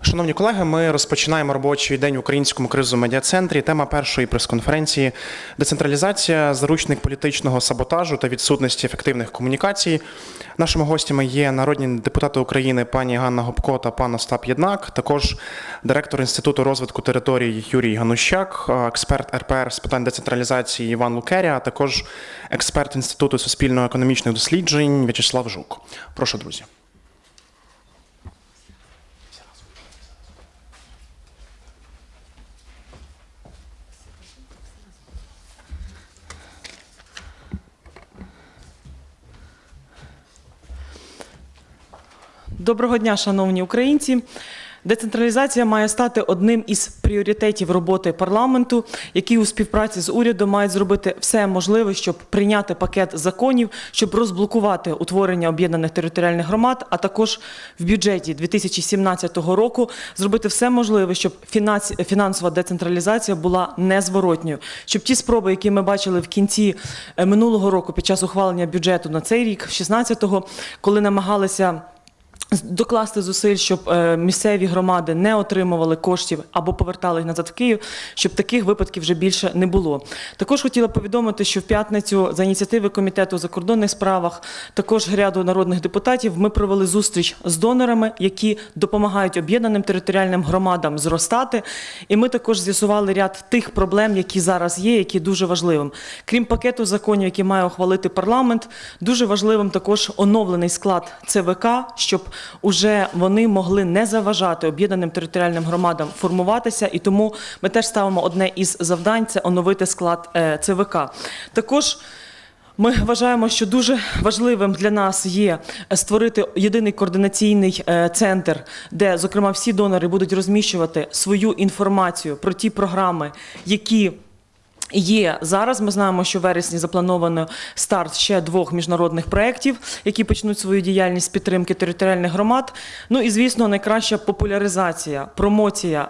Шановні колеги, ми розпочинаємо робочий день в українському кризовому медіа-центрі. Тема першої прес-конференції децентралізація, заручник політичного саботажу та відсутності ефективних комунікацій. Нашими гостями є народні депутати України пані Ганна Гопко та пан Остап Єднак, також директор інституту розвитку територій Юрій Ганущак, експерт РПР з питань децентралізації Іван Лукеря, а також експерт інституту суспільно-економічних досліджень В'ячеслав Жук. Прошу, друзі. Доброго дня, шановні українці. Децентралізація має стати одним із пріоритетів роботи парламенту, який у співпраці з урядом мають зробити все можливе, щоб прийняти пакет законів, щоб розблокувати утворення об'єднаних територіальних громад, а також в бюджеті 2017 року зробити все можливе, щоб фінансова децентралізація була незворотньою, щоб ті спроби, які ми бачили в кінці е, минулого року під час ухвалення бюджету на цей рік, 16-го, коли намагалися докласти зусиль, щоб е, місцеві громади не отримували коштів або повертали назад в Київ, щоб таких випадків вже більше не було. Також хотіла повідомити, що в п'ятницю за ініціативи комітету у закордонних справах, також ряду народних депутатів, ми провели зустріч з донорами, які допомагають об'єднаним територіальним громадам зростати. І ми також з'ясували ряд тих проблем, які зараз є, які дуже важливим. Крім пакету законів, які має ухвалити парламент, дуже важливим також оновлений склад ЦВК, щоб уже вони могли не заважати об'єднаним територіальним громадам формуватися. І тому ми теж ставимо одне із завдань це оновити склад е, ЦВК. Також ми вважаємо, що дуже важливим для нас є створити єдиний координаційний е, центр, де, зокрема, всі донори будуть розміщувати свою інформацію про ті програми, які Є зараз. Ми знаємо, що в вересні заплановано старт ще двох міжнародних проєктів, які почнуть свою діяльність підтримки територіальних громад. Ну і звісно, найкраща популяризація, промоція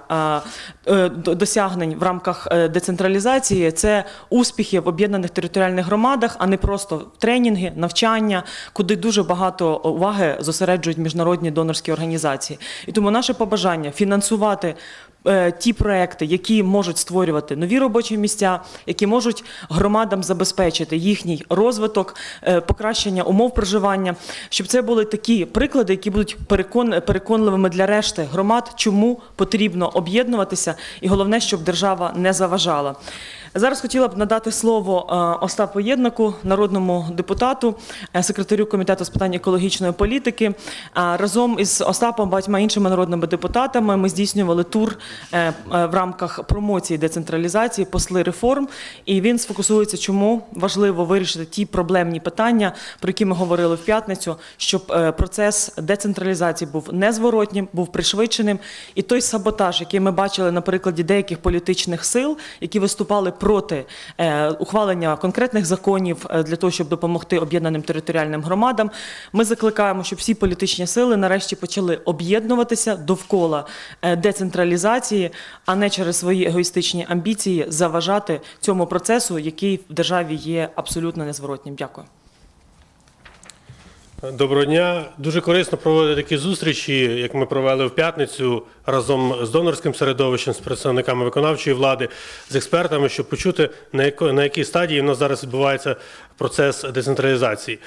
е, досягнень в рамках е, децентралізації це успіхи в об'єднаних територіальних громадах, а не просто тренінги, навчання, куди дуже багато уваги зосереджують міжнародні донорські організації. І тому наше побажання фінансувати ті проекти, які можуть створювати нові робочі місця, які можуть громадам забезпечити їхній розвиток, е, покращення умов проживання, щоб це були такі приклади, які будуть перекон, переконливими для решти громад, чому потрібно об'єднуватися, і головне, щоб держава не заважала. Зараз хотіла б надати слово е, Остапу Єднаку, народному депутату, е, секретарю комітету з питань екологічної політики. А Разом із Остапом, багатьма іншими народними депутатами ми здійснювали тур е, е, в рамках промоції децентралізації, посли реформ. І він сфокусується, чому важливо вирішити ті проблемні питання, про які ми говорили в п'ятницю, щоб е, процес децентралізації був незворотнім, був пришвидшеним. І той саботаж, який ми бачили на прикладі деяких політичних сил, які виступали проти е, ухвалення конкретних законів е, для того, щоб допомогти об'єднаним територіальним громадам. Ми закликаємо, щоб всі політичні сили нарешті почали об'єднуватися довкола е, децентралізації, а не через свої егоїстичні амбіції заважати цьому процесу, який в державі є абсолютно незворотнім. Дякую. Доброго дня. Дуже корисно проводити такі зустрічі, як ми провели в п'ятницю разом з донорським середовищем, з представниками виконавчої влади, з експертами, щоб почути, на яко- на якій стадії в нас зараз відбувається процес децентралізації.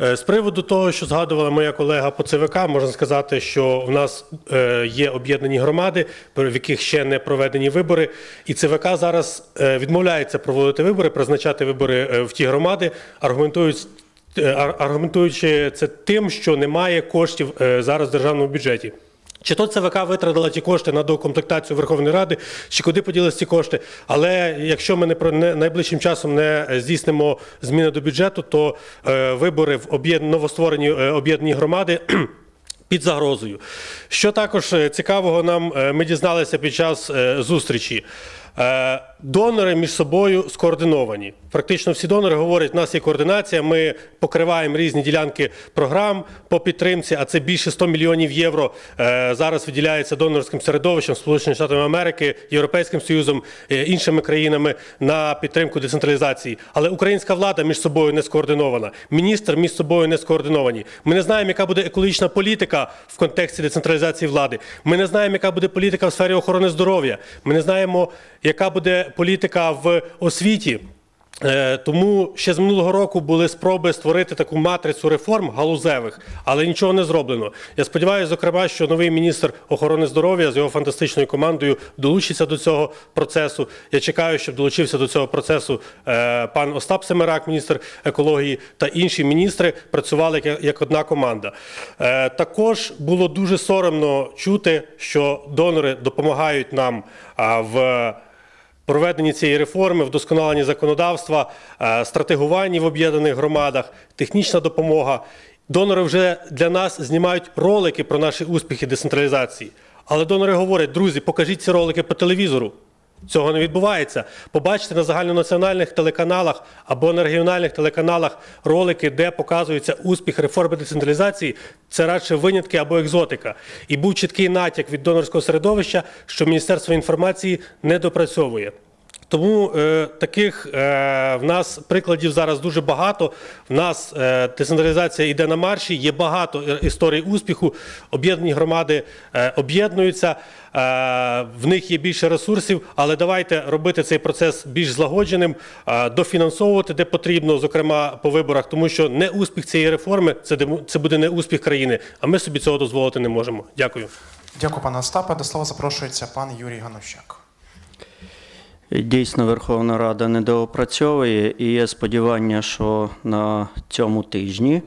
Е, З приводу того, що згадувала моя колега по ЦВК, можна сказати, що в нас е, є об'єднані громади, в яких ще не проведені вибори, і ЦВК зараз е, відмовляється проводити вибори, призначати вибори в ті громади, аргументують ар- аргументуючи це тим, що немає коштів е, зараз в державному бюджеті. Чи то ЦВК витратила ті кошти на доукомплектацію Верховної Ради, чи куди поділися ці кошти? Але якщо ми не про найближчим часом не здійснимо зміни до бюджету, то е, вибори в новостворені е, об'єднані громади. Під загрозою. Що також е, цікавого нам е, ми дізналися під час е, зустрічі. Донори між собою скоординовані. Практично всі донори говорять, у нас є координація, ми покриваємо різні ділянки програм по підтримці, а це більше 100 мільйонів євро е, зараз виділяється донорським середовищем Сполучених Штатів Америки, Європейським Союзом, е, іншими країнами на підтримку децентралізації. Але українська влада між собою не скоординована. Міністр між собою не скоординовані. Ми не знаємо, яка буде екологічна політика в контексті децентралізації влади. Ми не знаємо, яка буде політика в сфері охорони здоров'я. Ми не знаємо, яка буде політика в освіті. Е, Тому ще з минулого року були спроби створити таку матрицю реформ галузевих, але нічого не зроблено. Я сподіваюся, зокрема, що новий міністр охорони здоров'я з його фантастичною командою долучиться до цього процесу. Я чекаю, щоб долучився до цього процесу е, пан Остап Семерак, міністр екології, та інші міністри працювали як, одна команда. Е, Також було дуже соромно чути, що донори допомагають нам в проведенні цієї реформи, вдосконаленні законодавства, е, стратегуванні в об'єднаних громадах, технічна допомога. Донори вже для нас знімають ролики про наші успіхи децентралізації. Але донори говорять, друзі, покажіть ці ролики по телевізору. Цього не відбувається. Побачите на загальнонаціональних телеканалах або на регіональних телеканалах ролики, де показується успіх реформи децентралізації. Це радше винятки або екзотика. І був чіткий натяк від донорського середовища, що Міністерство інформації не допрацьовує. Тому е, таких е, в нас прикладів зараз дуже багато. В нас е, децентралізація йде на марші, є багато історій успіху. Об'єднані громади е, об'єднуються, е, в них є більше ресурсів, але давайте робити цей процес більш злагодженим, е, дофінансовувати де потрібно, зокрема по виборах, тому що не успіх цієї реформи це, це буде не успіх країни, а ми собі цього дозволити не можемо. Дякую. Дякую, пане Остапе. До слова запрошується пан Юрій Ганущак. Дійсно, Верховна Рада недоопрацьовує, і є сподівання, що на цьому тижні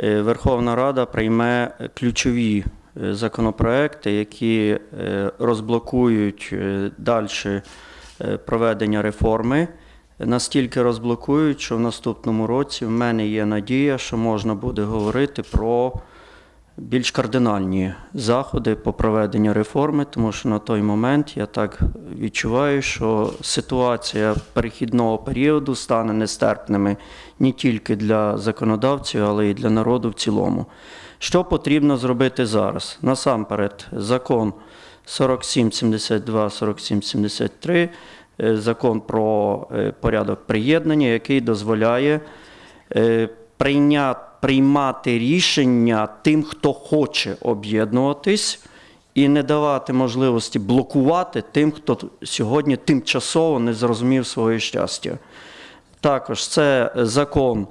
е, Верховна Рада прийме ключові е, законопроекти, які е, розблокують далі проведення реформи. Настільки розблокують, що в наступному році в мене є надія, що можна буде говорити про більш кардинальні заходи по проведенню реформи, тому що на той момент я так відчуваю, що ситуація перехідного періоду стане нестерпними не тільки для законодавців, але й для народу в цілому. Що потрібно зробити зараз? Насамперед, закон 4772, 4773, е, закон про е, порядок приєднання, який дозволяє е, прийняти, приймати рішення тим, хто хоче об'єднуватись, і не давати можливості блокувати тим, хто сьогодні тимчасово не зрозумів своє щастя. Також це закон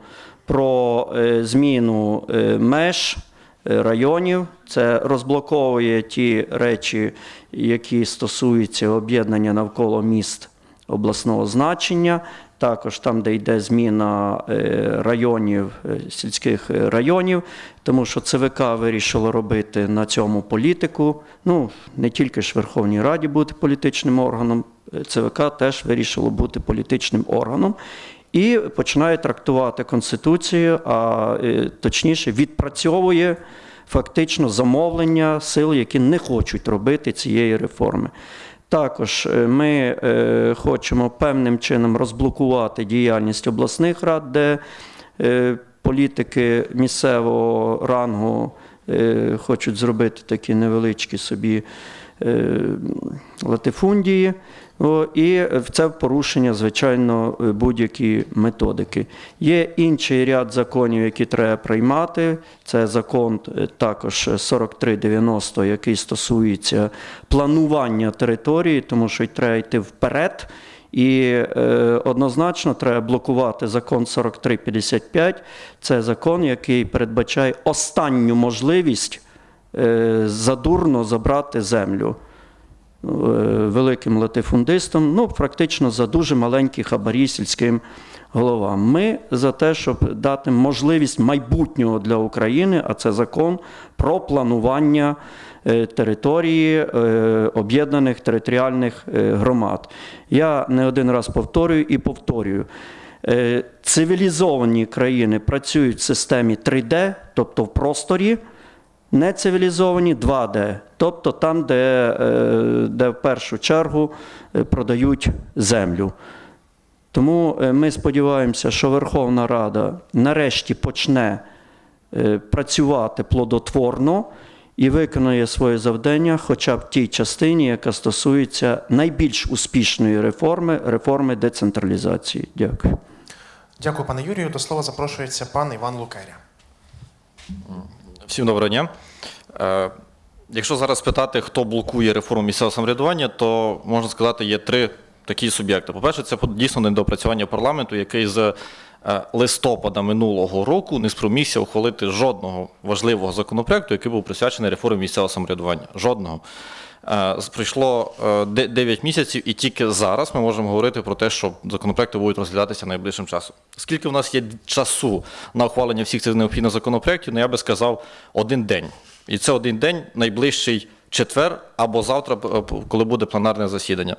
про е, зміну е, меж е, районів. Це розблоковує ті речі, які стосуються об'єднання навколо міст обласного значення. Також там, де йде зміна е, районів, е, сільських е, районів, тому що ЦВК вирішило робити на цьому політику. Ну, не тільки ж Верховній Раді бути політичним органом, ЦВК теж вирішило бути політичним органом. І починає трактувати Конституцію, а точніше відпрацьовує фактично замовлення сил, які не хочуть робити цієї реформи. Також е, ми е, хочемо певним чином розблокувати діяльність обласних рад, де е, політики місцевого рангу хочуть зробити такі невеличкі собі латифундії. І це порушення, звичайно, е, будь-які методики. Є інший ряд законів, які треба приймати. Це закон е, також 4390, який стосується планування території, тому що треба йти вперед. І е, однозначно треба блокувати закон 4355. Це закон, який передбачає останню можливість е, задурно забрати землю великим латифундистом, ну, практично за дуже маленькі хабарі сільським головам. Ми за те, щоб дати можливість майбутнього для України, а це закон про планування е, території е, об'єднаних територіальних е, громад. Я не один раз повторюю і повторюю. Е, Цивілізовані країни працюють в системі 3D, тобто в просторі. Нецивілізовані 2D, тобто там, де, е, де в першу чергу е, продають землю. Тому е, ми сподіваємося, що Верховна Рада нарешті почне працювати плодотворно і виконує своє завдання, хоча б в тій частині, яка стосується найбільш успішної реформи реформи децентралізації. Дякую. Дякую, пане Юрію. До слова запрошується пан Іван Лукеря. Всім доброго дня. Е, Якщо зараз питати, хто блокує реформу місцевого самоврядування, то можна сказати, є три такі суб'єкти. По-перше, це дійсно недопрацювання парламенту, який з е, листопада минулого року не спромігся ухвалити жодного важливого законопроекту, який був присвячений реформі місцевого самоврядування. Жодного. Е, Пройшло 9 місяців, і тільки зараз ми можемо говорити про те, що законопроекти будуть розглядатися найближчим часом. Скільки в нас є часу на ухвалення всіх цих необхідних законопроєктів, ну я би сказав, один день. І це один день найближчий четвер або завтра, п- коли буде пленарне засідання.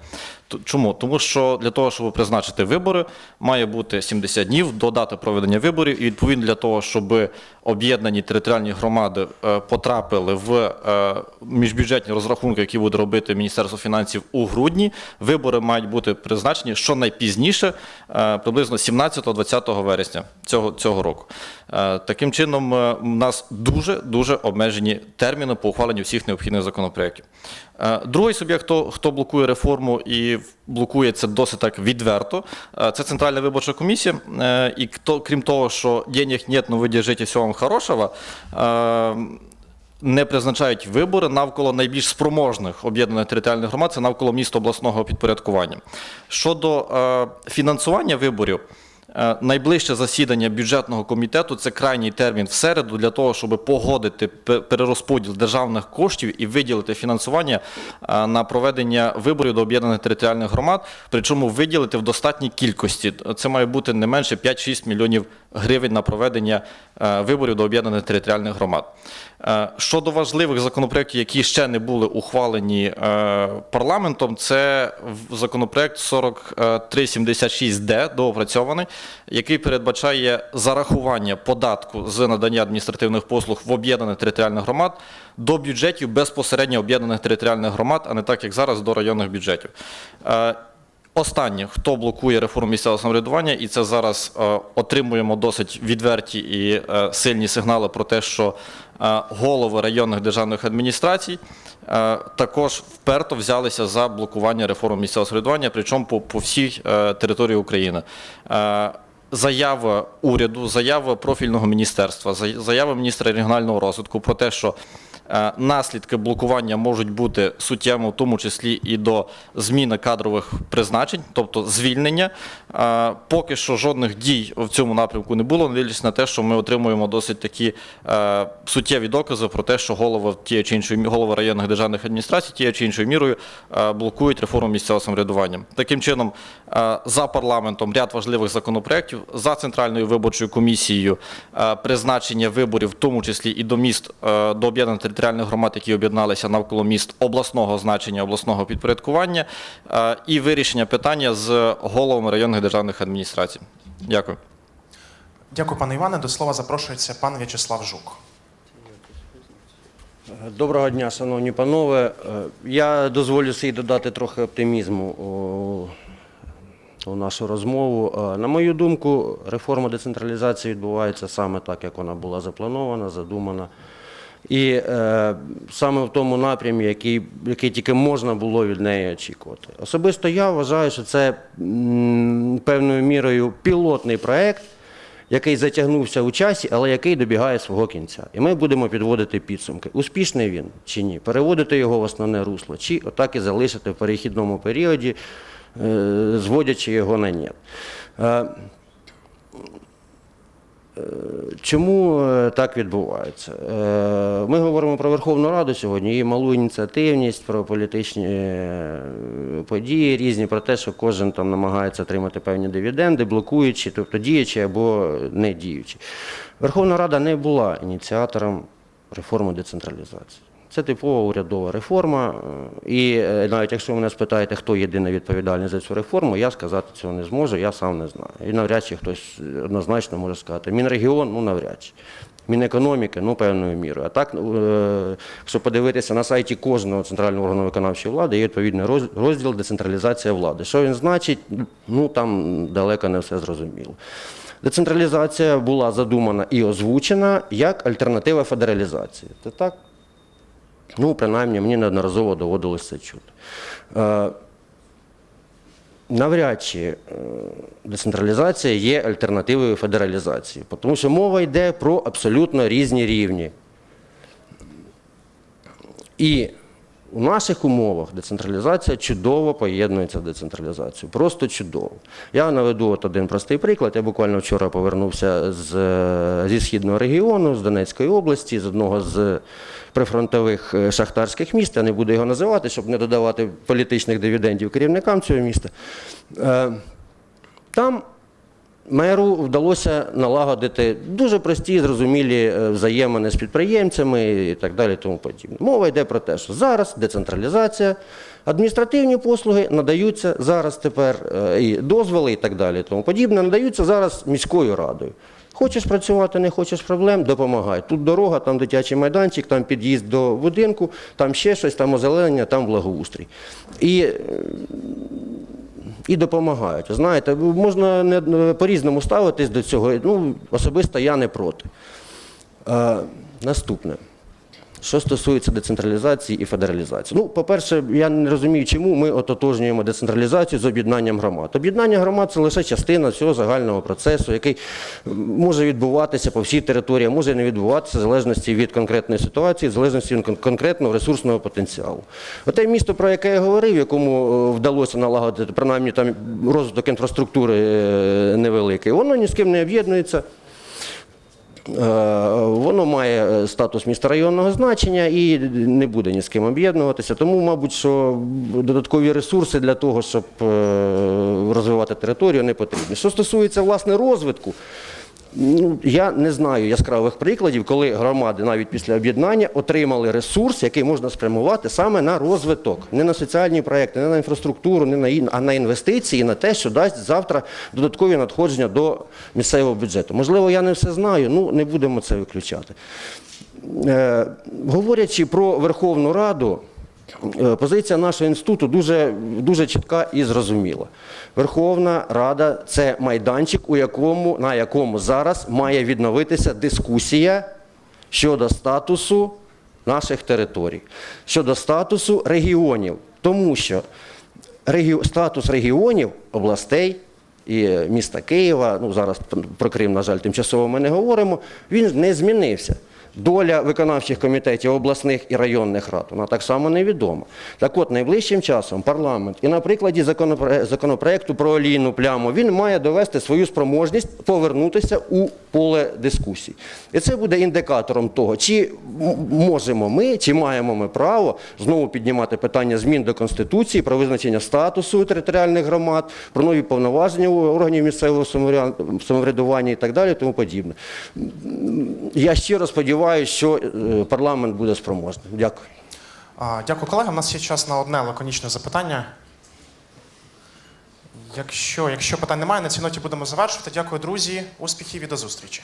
Чому? Тому що для того, щоб призначити вибори, має бути 70 днів до дати проведення виборів, і відповідно для того, щоб об'єднані територіальні громади е, потрапили в е, міжбюджетні розрахунки, які буде робити Міністерство фінансів у грудні, вибори мають бути призначені щонайпізніше, е, приблизно 17-20 вересня цього, цього року. Е, Таким чином, е, у нас дуже дуже обмежені терміни по ухваленню всіх необхідних законопроєктів. Е, Другий суб'єкт, хто, хто блокує реформу і блокує це досить так відверто, е, це Центральна виборча комісія. Е, І хто, крім того, що денег нет, но ви держите всього вам хорошого, не призначають вибори навколо найбільш спроможних об'єднаних територіальних громад, це навколо міста обласного підпорядкування. Щодо фінансування виборів, найближче засідання бюджетного комітету це крайній термін в середу для того, щоб погодити перерозподіл державних коштів і виділити фінансування е, на проведення виборів до об'єднаних територіальних громад, причому виділити в достатній кількості. Це має бути не менше 5-6 мільйонів гривень на проведення е, виборів до об'єднаних територіальних громад. Е, Щодо важливих законопроєктів, які ще не були ухвалені е, парламентом, це законопроект 4376Д, доопрацьований, який передбачає зарахування податку з надання адміністративних послуг в об'єднаних територіальних громад до бюджетів безпосередньо об'єднаних територіальних громад, а не так, як зараз, до районних бюджетів. Останнє, хто блокує реформу місцевого самоврядування, і це зараз е, отримуємо досить відверті і е, сильні сигнали про те, що е, голови районних державних адміністрацій е, також вперто взялися за блокування реформи місцевого самоврядування, причому по, по всій е, території України. Е, Заява уряду, заява профільного міністерства, зая- заява міністра регіонального розвитку про те, що наслідки блокування можуть бути суттєвими, в тому числі і до зміни кадрових призначень, тобто звільнення. Е, Поки що жодних дій в цьому напрямку не було, не на те, що ми отримуємо досить такі е, суттєві докази про те, що голови тієї чи іншої голови районних державних адміністрацій тією чи іншою мірою е, блокують реформу місцевого самоврядування. Таким чином, е, за парламентом ряд важливих законопроєктів, за центральною виборчою комісією е, призначення виборів, в тому числі і до міст е, до об'єднаних територіальних громад, які об'єдналися навколо міст обласного значення, обласного підпорядкування, е, і вирішення питання з головами районних державних адміністрацій. Дякую. Дякую, пане Іване. До слова запрошується пан В'ячеслав Жук. Доброго дня, шановні панове. Е, Я дозволю собі додати трохи оптимізму у, у нашу розмову. Е, На мою думку, реформа децентралізації відбувається саме так, як вона була запланована, задумана. І е, саме в тому напрямі, який, який тільки можна було від неї очікувати. Особисто я вважаю, що це м, певною мірою пілотний проект, який затягнувся у часі, але який добігає свого кінця. І ми будемо підводити підсумки. Успішний він чи ні? Переводити його в основне русло, чи отак і залишити в перехідному періоді, е, зводячи його на ні. Чому е, так відбувається? Е, Ми говоримо про Верховну Раду сьогодні, її малу ініціативність, про політичні е, події різні, про те, що кожен там намагається отримати певні дивіденди, блокуючи, тобто діючи або не діючи. Верховна Рада не була ініціатором реформи децентралізації. Це типова урядова реформа. е, І е, навіть якщо мене спитаєте, хто єдиний відповідальний за цю реформу, я сказати цього не зможу, я сам не знаю. І навряд чи хтось однозначно може сказати. Мінрегіон, ну навряд чи. Мінекономіки, ну, певною мірою. А так, е, якщо подивитися на сайті кожного центрального органу виконавчої влади, є відповідний розділ децентралізація влади. Що він значить? Ну там далеко не все зрозуміло. Децентралізація була задумана і озвучена як альтернатива федералізації. Це так? Ну, принаймні, мені неодноразово доводилось це чути. Е, Навряд чи е, децентралізація є альтернативою федералізації, тому що мова йде про абсолютно різні рівні. І у наших умовах децентралізація чудово поєднується з децентралізацією. Просто чудово. Я наведу от один простий приклад. Я буквально вчора повернувся з, е, зі східного регіону, з Донецької області, з одного з прифронтових е, шахтарських міст. Я не буду його називати, щоб не додавати політичних дивідендів керівникам цього міста. Е, Там меру вдалося налагодити дуже прості, зрозумілі е, взаємини з підприємцями і так далі. Тому подібне. Мова йде про те, що зараз децентралізація, адміністративні послуги надаються зараз тепер е, і дозволи і так далі. Тому подібне надаються зараз міською радою. Хочеш працювати, не хочеш проблем, допомагай. Тут дорога, там дитячий майданчик, там під'їзд до будинку, там ще щось, там озеленення, там благоустрій. І е, і допомагають. Знаєте, можна не, по-різному ставитись до цього. Ну, особисто я не проти. Е, наступне. Що стосується децентралізації і федералізації. Ну, по-перше, я не розумію, чому ми ототожнюємо децентралізацію з об'єднанням громад. Об'єднання громад це лише частина цього загального процесу, який може відбуватися по всій території, може не відбуватися в залежності від конкретної ситуації, в залежності від конкретного ресурсного потенціалу. Оте місто, про яке я говорив, якому е, вдалося налагодити, принаймні там розвиток інфраструктури е, невеликий, воно ні з ким не об'єднується. Е, Воно має е, статус міста районного значення і не буде ні з ким об'єднуватися. Тому, мабуть, що додаткові ресурси для того, щоб е, розвивати територію, не потрібні. Що стосується власне розвитку, ну, я не знаю яскравих прикладів, коли громади навіть після об'єднання отримали ресурс, який можна спрямувати саме на розвиток, не на соціальні проекти, не на інфраструктуру, не на а на інвестиції, на те, що дасть завтра додаткові надходження до місцевого бюджету. Можливо, я не все знаю, ну не будемо це виключати. Е, говорячи про Верховну Раду, позиція нашого інституту дуже, дуже чітка і зрозуміла. Верховна Рада це майданчик, у якому, на якому зараз має відновитися дискусія щодо статусу наших територій, щодо статусу регіонів. Тому що статус регіонів, областей і е, міста Києва, ну зараз про Крим, на жаль, тимчасово ми не говоримо, він не змінився. Доля виконавчих комітетів обласних і районних рад, вона так само невідома. Так от, найближчим часом парламент, і на прикладі законопроекту про олійну пляму, він має довести свою спроможність повернутися у поле дискусій. І це буде індикатором того, чи можемо ми, чи маємо ми право знову піднімати питання змін до Конституції про визначення статусу територіальних громад, про нові повноваження органів місцевого самоврядування і так далі, тому подібне. Я щиро сподіваюся, що е, парламент буде спроможним. Дякую. Дякую, колеги. У нас є час на одне лаконічне запитання. Якщо, якщо питань немає, на цій ноті будемо завершувати. Дякую, друзі. Успіхів і до зустрічі.